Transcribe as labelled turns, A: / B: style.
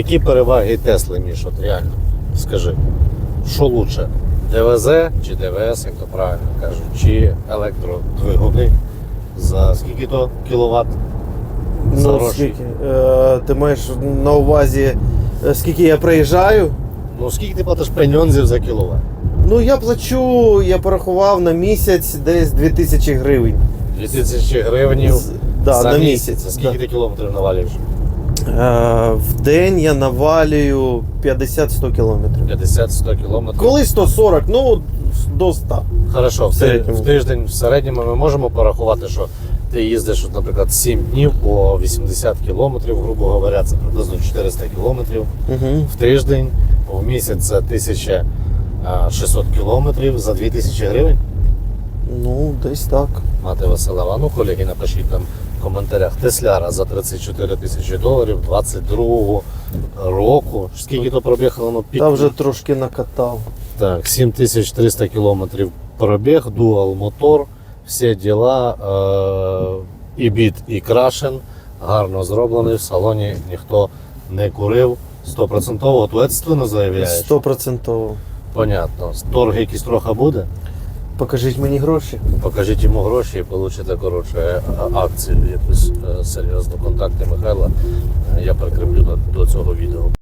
A: Які переваги Тесли, Міш, от реально? Скажи, що лучше? ДВЗ чи ДВС, як то правильно кажуть, чи електродвигуни за скільки то кіловат? За
B: Ну,
A: гроші?
B: скільки? Е, ти маєш на увазі, е, скільки я приїжджаю?
A: Ну скільки ти платиш пеньонзів за кіловат?
B: Ну я плачу, я порахував на місяць десь 2000 гривень.
A: 2000 гривень
B: З- да,
A: за
B: на
A: місяць.
B: місяць,
A: А скільки
B: да.
A: ти кілометрів навалюєш?
B: Е, в день я навалюю 50-100 кілометрів.
A: 50-100 кілометрів.
B: Коли 140, ну до 100.
A: Хорошо, в,
B: В середньому.
A: в тиждень в середньому ми можемо порахувати, що ти їздиш, наприклад, 7 днів по 80 кілометрів, грубо говоря, це приблизно 400 кілометрів
B: Угу.
A: в тиждень, в місяць це 1600 кілометрів за 2000 гривень.
B: Ну, десь так.
A: Мати веселава. Ну, колеги, напишіть там в коментарях. Тесляра за 34 тисячі доларів 22 року. Скільки то пробігало на пік?
B: Та вже трошки накатав.
A: Так, 7300 кілометрів пробіг, дуал мотор, всі діла, е, і біт, і крашен, гарно зроблений, в салоні ніхто не курив. Стопроцентово ответственно заявляєш.
B: Стопроцентово.
A: Понятно. Торг якийсь трохи буде.
B: Покажіть мені гроші.
A: Покажіть йому гроші і получите коротше акцію якусь е, серйозну. Контакти Михайла е, я прикріплю до цього відео.